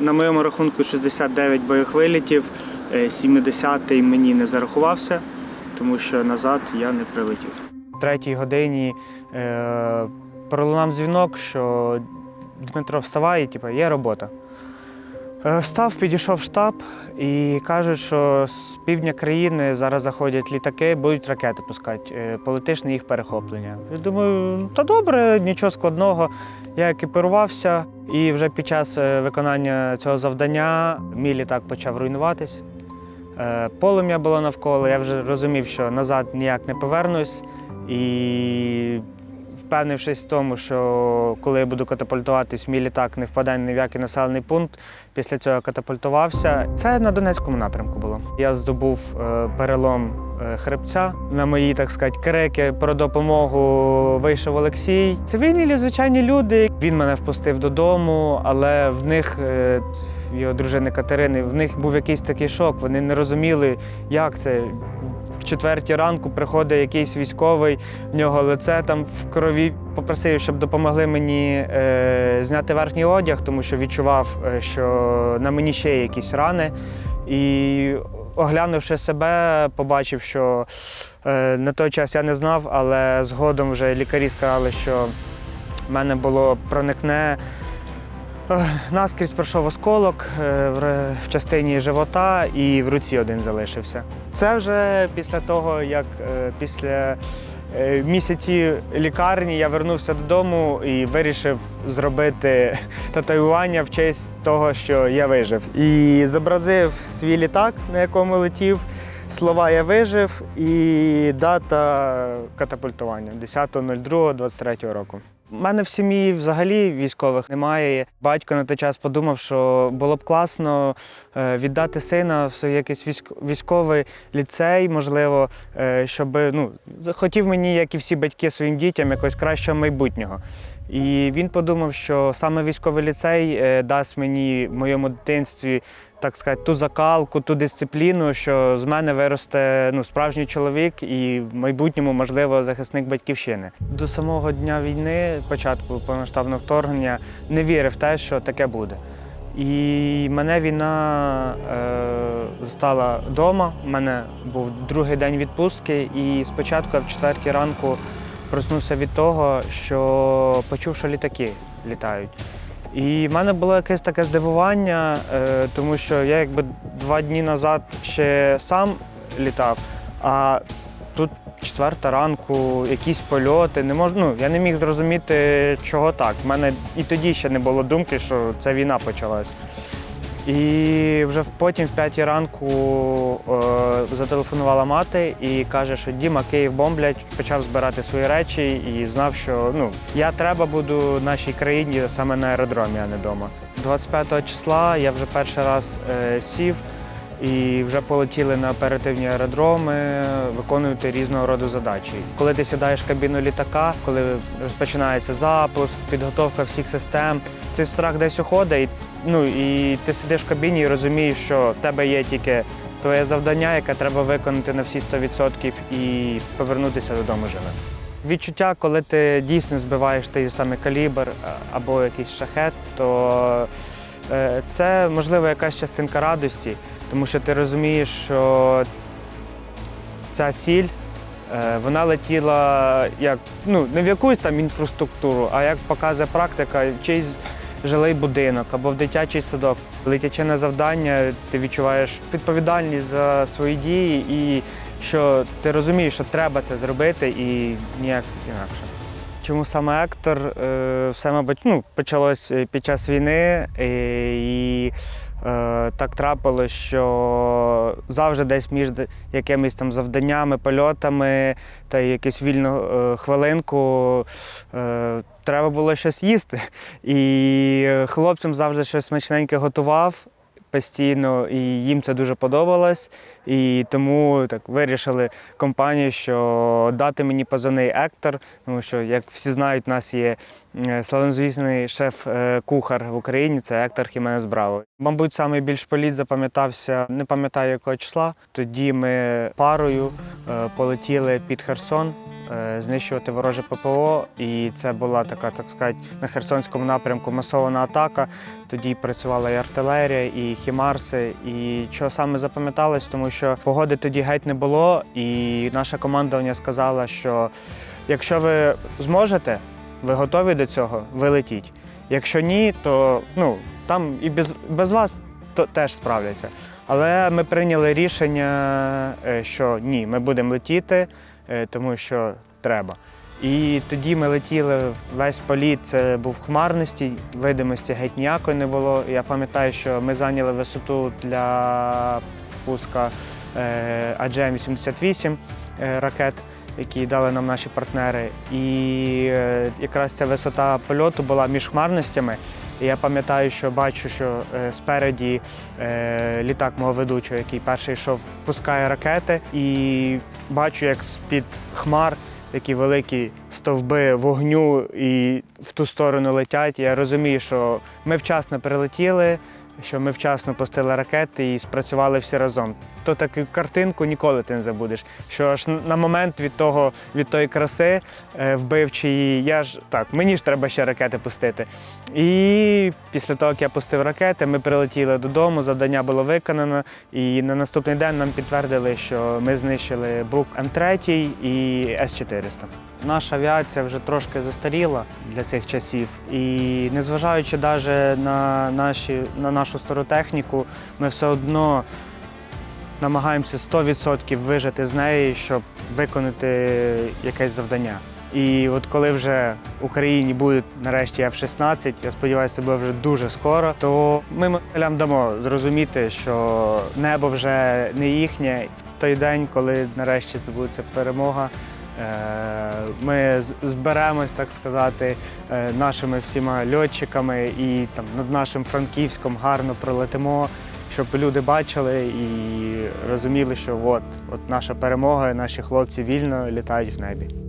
На моєму рахунку 69 бойових вилітів, е, 70-й мені не зарахувався, тому що назад я не прилетів. В третій годині е, пролунав дзвінок, що Дмитро вставай, типу, є робота. Е, Встав, підійшов штаб і кажуть, що з півдня країни зараз заходять літаки, будуть ракети пускати. Е, Полетиш на їх перехоплення. Я думаю, та добре, нічого складного. Я екіпірувався, і вже під час е, виконання цього завдання мій літак почав руйнуватись. Полум'я було навколо, я вже розумів, що назад ніяк не повернусь. І впевнившись в тому, що коли я буду катапультуватись, мій літак не впаде ні в який населений пункт. Після цього катапультувався. Це на Донецькому напрямку було. Я здобув е, перелом е, хребця. На мої, так сказати, крики про допомогу вийшов Олексій. Цивільні звичайні люди. Він мене впустив додому, але в них. е, Його дружини Катерини, в них був якийсь такий шок. Вони не розуміли, як це. В четвертій ранку приходить якийсь військовий, в нього лице там в крові. Попросив, щоб допомогли мені е, зняти верхній одяг, тому що відчував, е, що на мені ще є якісь рани. І оглянувши себе, побачив, що е, на той час я не знав, але згодом вже лікарі сказали, що в мене було проникне. Е, Наскрізь пройшов осколок е, в частині живота і в руці один залишився. Це вже після того, як е, після місяці лікарні я вернувся додому і вирішив зробити татуювання в честь того, що я вижив. І зобразив свій літак, на якому летів. Слова я вижив і дата катапультування 10.02.23 року. У мене в сім'ї взагалі військових немає. Батько на той час подумав, що було б класно е, віддати сина в якийсь військовий ліцей, можливо, е, щоб ну, хотів мені, як і всі батьки своїм дітям, якогось кращого майбутнього. І він подумав, що саме військовий ліцей е, дасть мені в моєму дитинстві так сказати, ту закалку, ту дисципліну, що з мене виросте ну, справжній чоловік і в майбутньому, можливо, захисник батьківщини. До самого дня війни, початку повномасштабного вторгнення, не вірив в те, що таке буде. І мене війна е, застала вдома. У мене був другий день відпустки, і спочатку в четвертій ранку проснувся від того, що почув, що літаки літають. І в мене було якесь таке здивування, е, тому що я якби два дні назад ще сам літав, а тут четверта ранку, якісь польоти. Не мож... ну, я не міг зрозуміти, чого так. У мене і тоді ще не було думки, що ця війна почалась. І вже потім, в п'ятій ранку, е, зателефонувала мати і каже, що Діма, Київ бомблять, почав збирати свої речі і знав, що ну, я треба буду нашій країні саме на аеродромі, а не вдома. 25 числа я вже перший раз е, сів і вже полетіли на оперативні аеродроми, виконувати різного роду задачі. Коли ти сідаєш в кабіну літака, коли розпочинається запуск, підготовка всіх систем, цей страх десь уходить. Ну, і ти сидиш в кабіні і розумієш, що в тебе є тільки твоє завдання, яке треба виконати на всі 100% і повернутися додому живим. Відчуття, коли ти дійсно збиваєш той самий калібр або якийсь шахет, то е, це можливо якась частинка радості, тому що ти розумієш, що ця ціль е, вона летіла як ну не в якусь там інфраструктуру, а як показує практика, чийсь жилий будинок або в дитячий садок. Летячи на завдання, ти відчуваєш відповідальність за свої дії і що ти розумієш, що треба це зробити і ніяк інакше. Чому саме Ектор? Е, Все, мабуть, ну, почалось під час війни е, і е, так трапилось, що завжди десь між якимись там завданнями, польотами та якусь вільну е, хвилинку е, треба було щось їсти. І хлопцям завжди щось смачненьке готував постійно, і їм це дуже подобалось. І тому так вирішили компанію, що дати мені позивний Ектор, тому що, як всі знають, у нас є е, славнозвісний шеф-кухар в Україні, це Ектор Хіменес Браво. Мабуть, найбільш політ запам'ятався, не пам'ятаю якого числа. Тоді ми парою е, полетіли під Херсон е, знищувати вороже ППО. І це була така, так сказати, на Херсонському напрямку масована атака. Тоді працювала і артилерія, і хімарси. І що саме запам'яталось, тому що погоди тоді геть не було, і наша командування сказала, що якщо ви зможете, ви готові до цього, ви летіть. Якщо ні, то ну, там і без, без вас то теж справляться. Але ми прийняли рішення, е, що ні, ми будемо летіти, е, тому що треба. І тоді ми летіли весь політ, це був хмарності, видимості геть ніякої не було. Я пам'ятаю, що ми зайняли висоту для пуска е, AGM-88 е, ракет, які дали нам наші партнери. І е, якраз ця висота польоту була між хмарностями. І я пам'ятаю, що бачу, що е, спереді е, літак мого ведучого, який перший йшов, пускає ракети, і бачу, як з-під хмар такі великі стовби вогню і в ту сторону летять. Я розумію, що ми вчасно прилетіли, що ми вчасно пустили ракети і спрацювали всі разом. То таку картинку ніколи ти не забудеш. Що аж на момент від того, від тої краси е, вбивчої, я ж так, мені ж треба ще ракети пустити. І після того, як я пустив ракети, ми прилетіли додому, завдання було виконано. І на наступний день нам підтвердили, що ми знищили БУК М3 і С-400. Наша авіація вже трошки застаріла для цих часів. І незважаючи навіть на, наші, на нашу стару техніку, ми все одно намагаємося 100% вижити з неї, щоб виконати якесь завдання. І от коли вже в Україні будуть нарешті F-16, я сподіваюся, це буде вже дуже скоро, то ми москалям дамо зрозуміти, що небо вже не їхнє. В той день, коли нарешті здобудеться перемога, ми зберемось, так сказати, нашими всіма льотчиками і там над нашим Франківськом гарно пролетимо, щоб люди бачили і розуміли, що от, от наша перемога, наші хлопці вільно літають в небі.